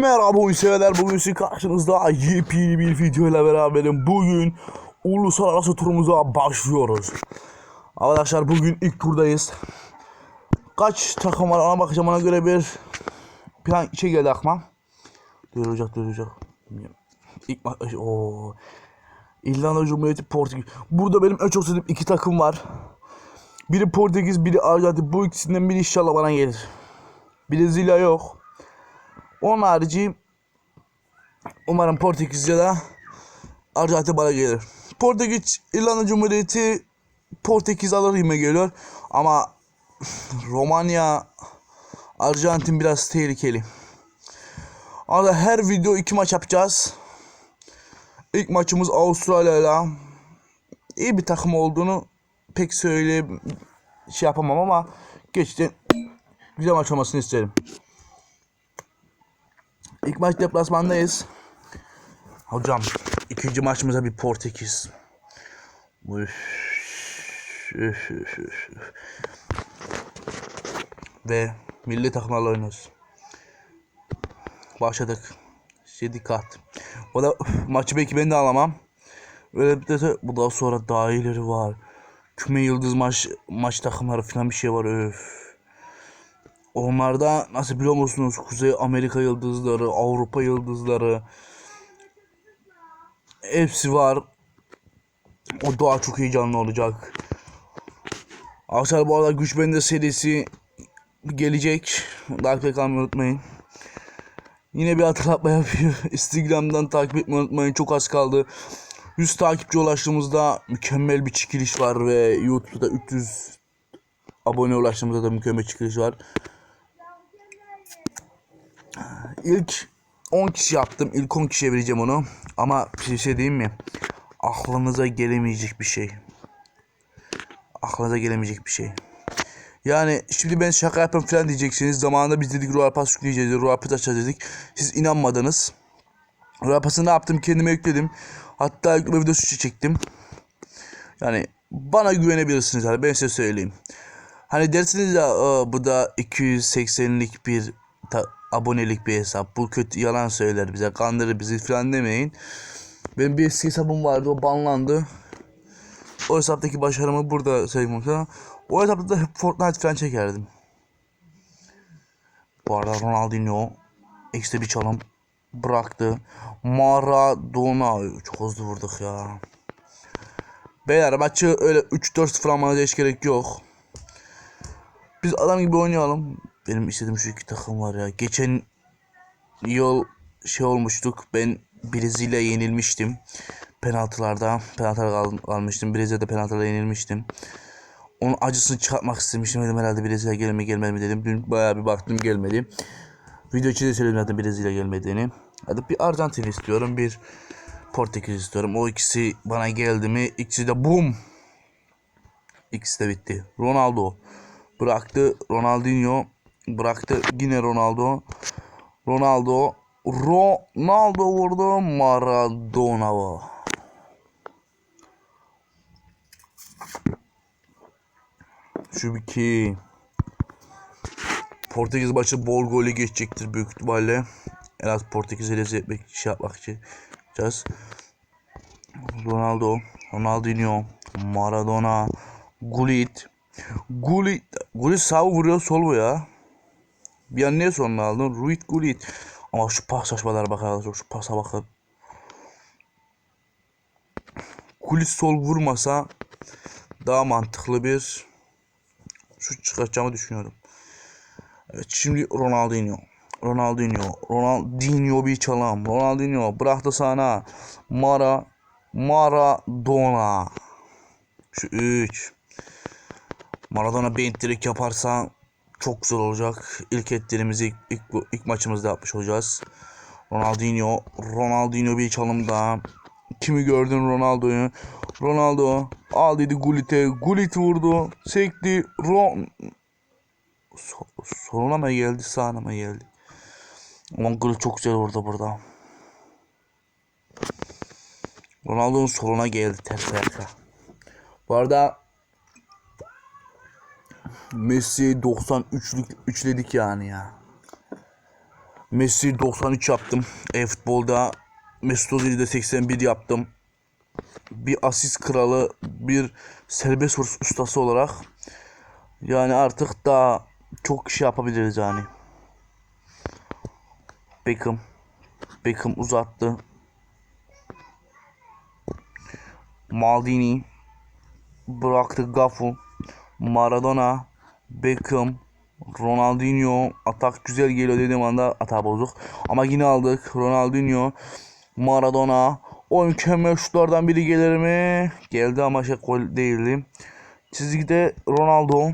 Merhaba oyun severler bugün sizin karşınızda yepyeni bir videoyla beraberim. Bugün uluslararası turumuza başlıyoruz. Arkadaşlar bugün ilk turdayız. Kaç takım var ona bakacağım ona göre bir plan şey geldi aklıma. Duyuracak duyuracak. İlk maç o İrlanda Cumhuriyeti Portekiz. Burada benim en çok sevdiğim iki takım var. Biri Portekiz, biri Arjantin. Bu ikisinden biri inşallah bana gelir. Brezilya yok. Onun harici umarım Portekiz ya da Arjantin bana gelir. Portekiz, İrlanda Cumhuriyeti Portekiz alır gibi geliyor. Ama Romanya, Arjantin biraz tehlikeli. Ama her video iki maç yapacağız. İlk maçımız Avustralya ile iyi bir takım olduğunu pek söyle şey yapamam ama geçti güzel maç olmasını isterim. İlk maç deplasmandayız. Hocam ikinci maçımıza bir Portekiz. Üf. Ve milli takımlarla oynuyoruz. Başladık. Şey kat. O da maçı belki ben de alamam. Öyle bir de bu daha sonra daha iyileri var. Küme yıldız maç maç takımları falan bir şey var öf. Onlarda nasıl biliyor musunuz? Kuzey Amerika yıldızları, Avrupa yıldızları hepsi var. O daha çok heyecanlı olacak. Arkadaşlar bu arada Güç Bende serisi gelecek. Takip etmeyi unutmayın. Yine bir hatırlatma yapıyor. Instagram'dan takip etmeyi unutmayın. Çok az kaldı. 100 takipçi ulaştığımızda mükemmel bir çekiliş var ve YouTube'da 300 abone ulaştığımızda da mükemmel çekiliş var. İlk 10 kişi yaptım. İlk 10 kişiye vereceğim onu. Ama bir şey diyeyim mi? Aklınıza gelemeyecek bir şey. Aklınıza gelemeyecek bir şey. Yani şimdi ben şaka yapıyorum falan diyeceksiniz. Zamanında biz dedik Royal Pass yükleyeceğiz, Royal Pass açacağız dedik. Siz inanmadınız. Royal Pass'ı ne yaptım? Kendime yükledim. Hatta yükleme videosu çektim. Yani bana güvenebilirsiniz yani ben size söyleyeyim. Hani dersiniz ya "Aa, bu da 280'lik bir abonelik bir hesap. Bu kötü yalan söyler bize kandırır bizi falan demeyin. Benim bir eski hesabım vardı o banlandı. O hesaptaki başarımı burada söyleyeyim. O hesapta da Fortnite falan çekerdim. Bu arada Ronaldinho ekstra bir çalım bıraktı. Maradona çok hızlı vurduk ya. Beyler maçı öyle 3-4-0 almanıza hiç gerek yok. Biz adam gibi oynayalım. Benim istediğim şu iki takım var ya. Geçen yıl şey olmuştuk. Ben Brezilya yenilmiştim. Penaltılarda. Penaltılar kal- kalmıştım. Brezilya'da penaltılara yenilmiştim. Onun acısını çıkartmak istemiştim. Dedim herhalde Brezilya gelme mi gelmedi mi dedim. Dün bayağı bir baktım gelmedi. Video içinde söyledim zaten Brezilya gelmediğini. Hadi bir Arjantin istiyorum. Bir Portekiz istiyorum. O ikisi bana geldi mi ikisi de bum. İkisi de bitti. Ronaldo bıraktı. Ronaldinho bıraktı. Yine Ronaldo. Ronaldo. Ronaldo vurdu. Maradona. Şu iki. Portekiz maçı bol golü geçecektir büyük ihtimalle. En az Portekiz'e rezil etmek şey yapmak için yapacağız. Ronaldo, Ronaldinho, Maradona, Gullit. Gullit, Gullit sağ vuruyor sol bu ya. An niye sonuna aldın? Ruit Gullit. Ama şu pas saçmalara bakın. Şu pasa bakın. Gullit sol vurmasa daha mantıklı bir şut çıkartacağımı düşünüyorum. Evet şimdi Ronaldinho. Ronaldinho. Ronaldinho bir çalım. Ronaldinho bıraktı sana. Mara Maradona. Şu 3. Maradona bir direkt yaparsa çok güzel olacak. İlk etlerimizi ilk, ilk, ilk maçımızda yapmış olacağız. Ronaldinho. Ronaldinho bir çalım daha. Kimi gördün Ronaldo'yu? Ronaldo al dedi Gullit'e. Gullit vurdu. Sekti. Ron so soluna mı geldi sağına mı geldi? Aman Gullit çok güzel vurdu burada. Ronaldo'nun soluna geldi ters ayakla. Bu arada Messi 93'lük üçledik yani ya. Messi 93 yaptım. E-futbolda Mesut Özil'i 81 yaptım. Bir asist kralı, bir serbest vuruş ustası olarak yani artık daha çok şey yapabiliriz yani. Beckham Beckham uzattı. Maldini bıraktı Gafu. Maradona, Beckham, Ronaldinho atak güzel geliyor dediğim anda atak bozuk. Ama yine aldık. Ronaldinho, Maradona. O mükemmel şutlardan biri gelir mi? Geldi ama şey gol değildi. Çizgide Ronaldo.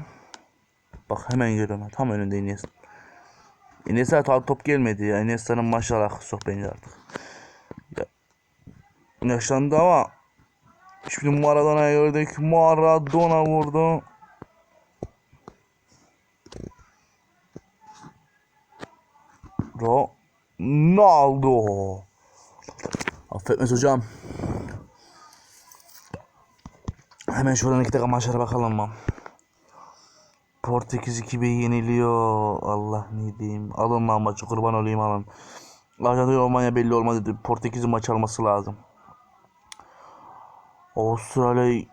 Bak hemen geliyorum. Tam önünde Iniesta. Iniesta ta- top gelmedi ya. Iniesta'nın maşallah sok artık. Ya, yaşlandı ama Şimdi Maradona'yı gördük. Maradona vurdu. Ronaldo. Affetmez hocam. Hemen şuradan iki dakika maçlara bakalım mı? Portekiz 2-1 yeniliyor. Allah ne diyeyim. Alın lan maçı kurban olayım alın. Arjantin Almanya belli olmadı. Portekiz'in maç alması lazım. Avustralya...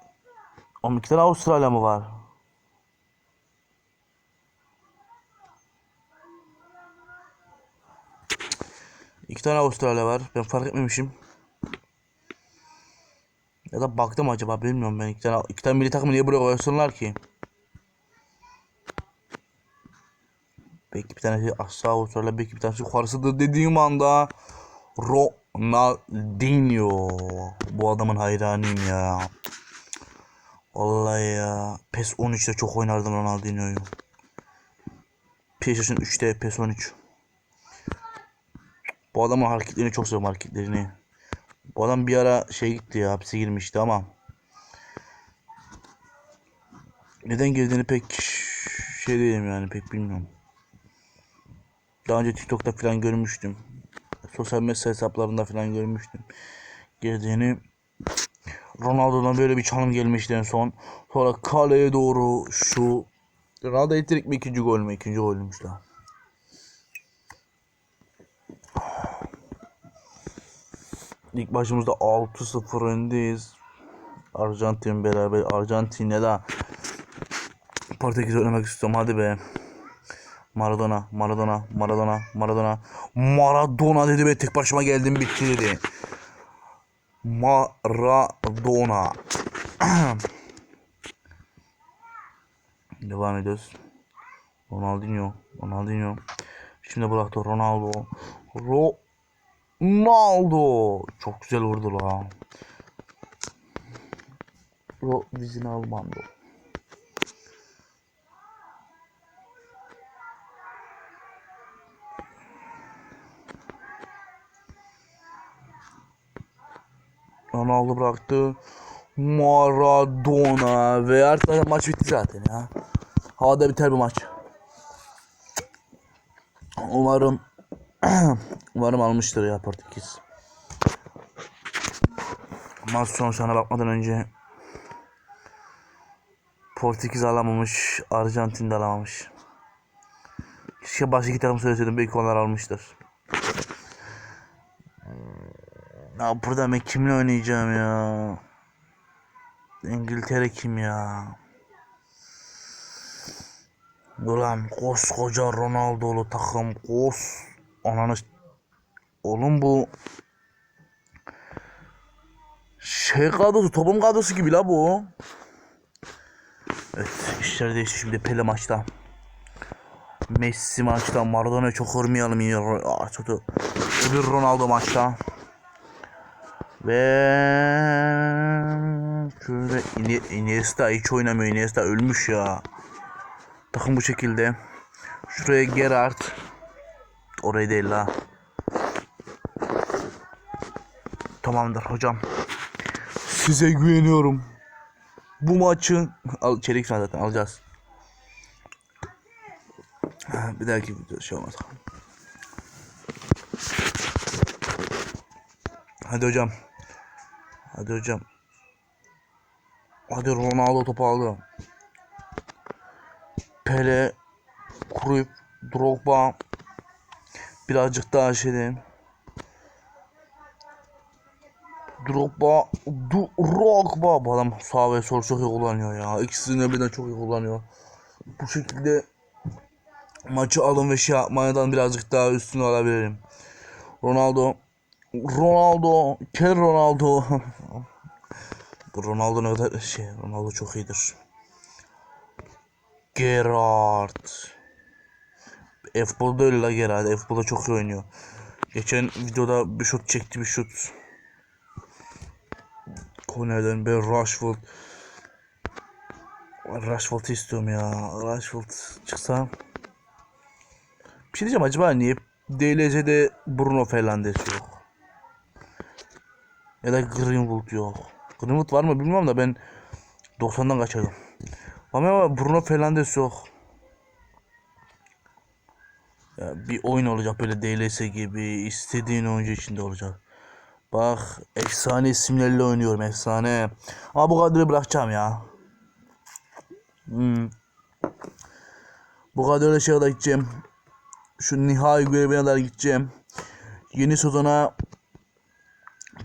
Oğlum iki tane Avustralya mı var? İki tane Avustralya var. Ben fark etmemişim. Ya da baktım acaba bilmiyorum ben. İki tane, iki tane milli takımı niye buraya koysunlar ki? Belki bir tanesi aşağı Avustralya, belki bir tanesi yukarısıdır dediğim anda Ronaldinho. Bu adamın hayranıyım ya. Vallahi ya. PES 13'te çok oynardım Ronaldinho'yu. PlayStation 3'te PES 13. Bu adamın hareketlerini çok seviyorum hareketlerini. Bu adam bir ara şey gitti ya hapse girmişti ama neden girdiğini pek şey değilim yani pek bilmiyorum. Daha önce TikTok'ta falan görmüştüm. Sosyal medya hesaplarında falan görmüştüm. Girdiğini Ronaldo'dan böyle bir çalım gelmişti en son. Sonra kaleye doğru şu Ronaldo ettirik mi ikinci gol mü? İkinci golmüş daha. İlk başımızda 6-0 öndeyiz. Arjantin beraber Arjantin'le de Portekiz oynamak istiyorum hadi be. Maradona, Maradona, Maradona, Maradona. Maradona dedi be tek başıma geldim bitti dedi. Maradona. Devam ediyoruz. Ronaldinho, Ronaldinho. Şimdi bıraktı Ronaldo. Ronaldo. Çok güzel vurdu la. Ro dizini Almando. Ronaldo bıraktı. Maradona ve artık maç bitti zaten ya. Havada biter bu maç. Umarım umarım almıştır ya Portekiz. Maç sonuçlarına bakmadan önce Portekiz alamamış, Arjantin de alamamış. Keşke başka iki takım söyleseydim belki onlar almıştır. Ya burada ben kimle oynayacağım ya? İngiltere kim ya? Ulan koskoca Ronaldo'lu takım kos ananı oğlum bu şey kadrosu topun kadrosu gibi la bu. Evet işler değişti şimdi Pele maçta. Messi maçta Maradona'yı çok kırmayalım ya. Aa, çok da- Öbür Ronaldo maçta. Ve şöyle Ini- Iniesta hiç oynamıyor. Iniesta ölmüş ya. Takım bu şekilde. Şuraya Gerrard. Orayı değil la. Tamamdır hocam. Size güveniyorum. Bu maçı al çelik falan zaten alacağız. Ha, Bir dahaki video şey olmaz. Hadi hocam. Hadi hocam. Hadi Ronaldo topu aldı. Pele, Cruyff, Drogba, Birazcık daha şeyden. Drogba, Drogba. Bu adam sağ ve sol çok iyi kullanıyor ya. İkisini de birden çok iyi kullanıyor. Bu şekilde maçı alın ve şey yapmadan birazcık daha üstüne alabilirim. Ronaldo, Ronaldo, Kel Ronaldo. Ronaldo ne kadar şey, Ronaldo çok iyidir. Gerrard. F-Ball'da öyle la Gerrard. F-Ball'da çok iyi oynuyor. Geçen videoda bir şut çekti bir şut. Kornerden ben Rashford. Rashford'u istiyorum ya. Rashford çıksa. Bir şey diyeceğim acaba niye DLC'de Bruno Fernandes yok? Ya da Greenwood yok. Greenwood var mı bilmiyorum da ben 90'dan kaçırdım. Ama Bruno Fernandes yok. Ya bir oyun olacak böyle DLS gibi istediğin oyuncu içinde olacak. Bak efsane isimlerle oynuyorum efsane. Ama bu kadroyu bırakacağım ya. Hmm. Bu kadroyla şeye kadar gideceğim. Şu nihai görevine kadar gideceğim. Yeni sezona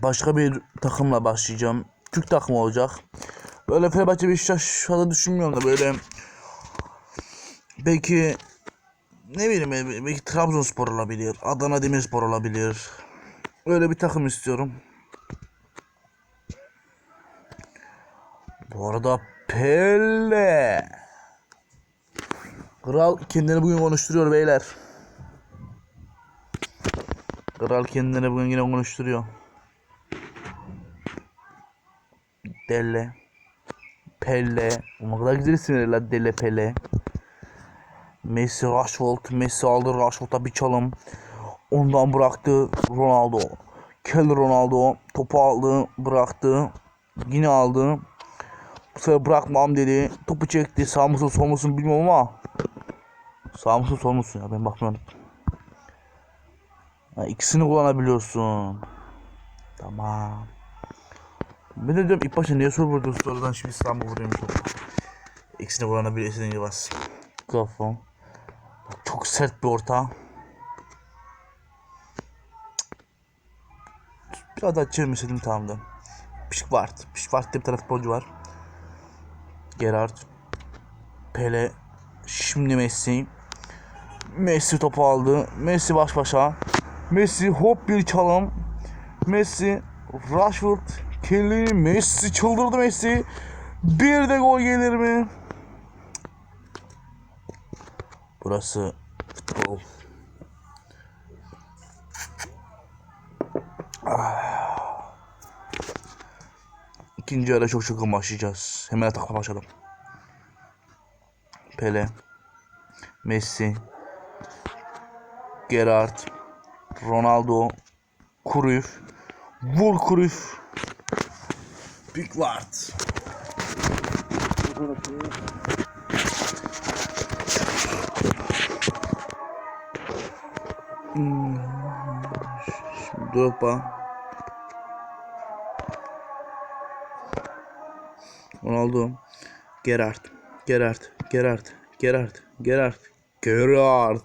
başka bir takımla başlayacağım. Türk takımı olacak. Böyle Fenerbahçe Beşiktaş anda düşünmüyorum da böyle belki ne bileyim belki, belki Trabzonspor olabilir. Adana Demirspor olabilir. Öyle bir takım istiyorum. Bu arada Pele. Kral kendini bugün konuşturuyor beyler. Kral kendini bugün yine konuşturuyor. Delle. Pelle. O kadar güzel isimler la Delle Pelle. Messi Rashford. Messi aldı Rashford'a bir çalım. Ondan bıraktı Ronaldo. Kel Ronaldo topu aldı bıraktı. Yine aldı. Bu sefer bırakmam dedi. Topu çekti. Sağ mısın sol musun bilmiyorum ama. Sağ mısın sol musun ya ben bakmıyorum. Ha, ikisini kullanabiliyorsun. Tamam. Ben de diyorum ilk başta niye soru vurdun sonradan şimdi İstanbul vuruyormuş. İkisini kullanabiliyorsun diye bas. Kafam. Çok sert bir orta. Biraz daha çevirmeseydim tamamdı. Pişkvart. Pişkvart diye bir tane futbolcu var. Gerard. Pele. Şimdi Messi. Messi topu aldı. Messi baş başa. Messi hop bir çalım. Messi. Rashford. Kelly. Messi çıldırdı Messi. Bir de gol gelir mi? Burası futbol. İkinci ara çok çok başlayacağız. Hemen atakla başladım. Pele. Messi. Gerard. Ronaldo. Cruyff. Vur Cruyff. Pickford. Hmm. Drogba. Ronaldo. Gerard. Gerard. Gerard. Gerard. Gerard. Gerard.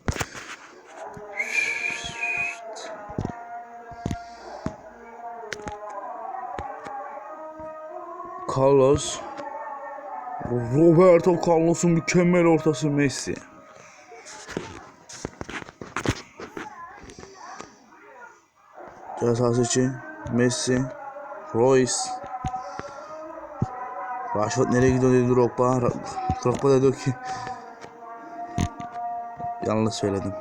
Carlos. Roberto Carlos'un mükemmel ortası Messi. Ceza sahası için Messi, Royce, Rashford nereye gidiyor dedi Drogba. Drogba da diyor ki yanlış söyledim.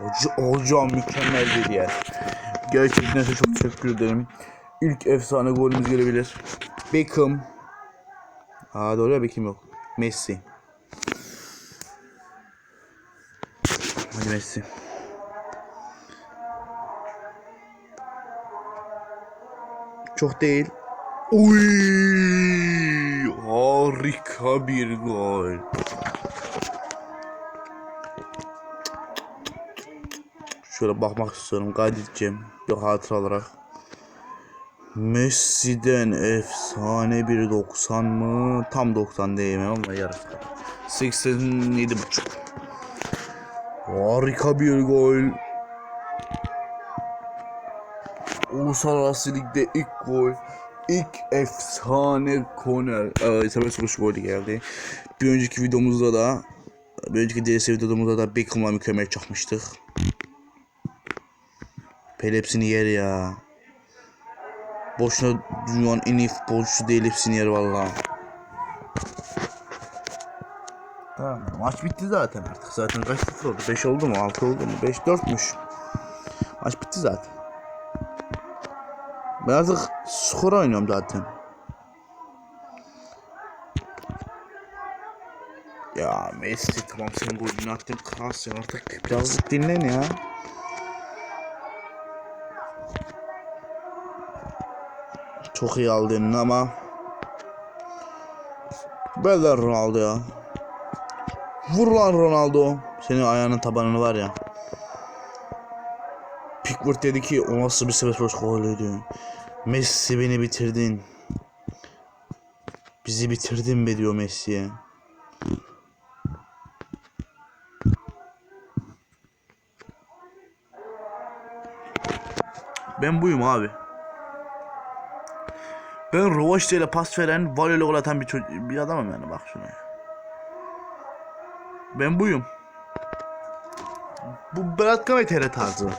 Hoca, hocam mükemmel dedi yani. Gerçekten size çok teşekkür ederim. İlk efsane golümüz gelebilir. Beckham. Aa doğru ya Beckham yok. Messi. Hadi Messi. Çok değil. Uy, harika bir gol. Şöyle bakmak istiyorum, kaydedeceğim bir hatıra olarak. Messi'den efsane bir 90 mı? Tam 90 diyemem ama yarısı. 87 buçuk. Harika bir gol. Uluslararası Lig'de ilk gol. ilk efsane korner. Ee, serbest vuruş golü geldi. Bir önceki videomuzda da bir önceki DS videomuzda da Beckham'la mükemmel çakmıştık. Pele hepsini yer ya. Boşuna dünyanın en iyi futbolcusu değil hepsini yer valla. Tamam maç bitti zaten artık. Zaten kaç sıfır oldu? 5 oldu mu? 6 oldu mu? 5 4'müş. Maç bitti zaten. Ben artık skor oynuyorum zaten. Ya Messi tamam sen golünü attın kralsın artık birazcık dinlen ya. Çok iyi aldın ama Beller Ronaldo ya. Vur lan Ronaldo. Senin ayağının tabanını var ya. Pickford dedi ki o nasıl bir sebeple golüydü. Messi beni bitirdin. Bizi bitirdin be diyor Messi'ye. Ben buyum abi. Ben Rovaşta ile pas veren, voleyle gol atan bir, bir adamım yani bak şuna. Ben buyum. Bu Berat Kametere tarzı.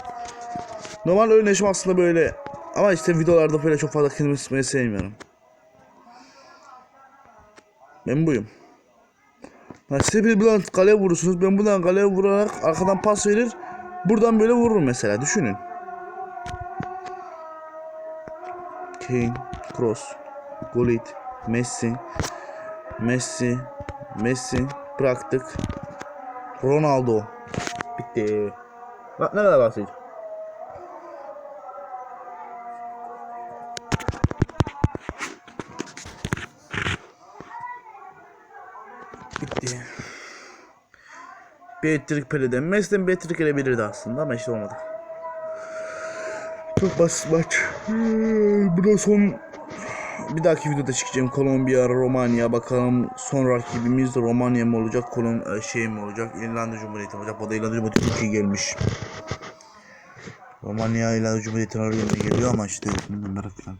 Normal oyun aslında böyle ama işte videolarda böyle çok fazla kendimi sıkmayı sevmiyorum. Ben buyum. Size bir buradan kaleye vurursunuz. Ben buradan kaleye vurarak arkadan pas verir. Buradan böyle vururum mesela. Düşünün. Kane, Kroos, Gullit, Messi, Messi, Messi bıraktık. Ronaldo. Bitti. Bak ne kadar basit. Bitti. Patrick Pele'den. Messi'den Patrick gelebilirdi aslında ama işte olmadı. Çok basit maç. Hmm, Bu da son bir dahaki videoda çıkacağım. Kolombiya, Romanya. Bakalım son rakibimiz Romanya mı olacak? Kolom e, şey mi olacak? İrlanda Cumhuriyeti mi olacak? Bu da İrlanda Cumhuriyeti iyi gelmiş. Romanya İrlanda Cumhuriyeti'nin arasında geliyor ama işte merak etmeyin.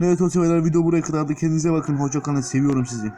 Evet o video buraya kadardı. Kendinize bakın. Hoşça kalın. Seviyorum sizi.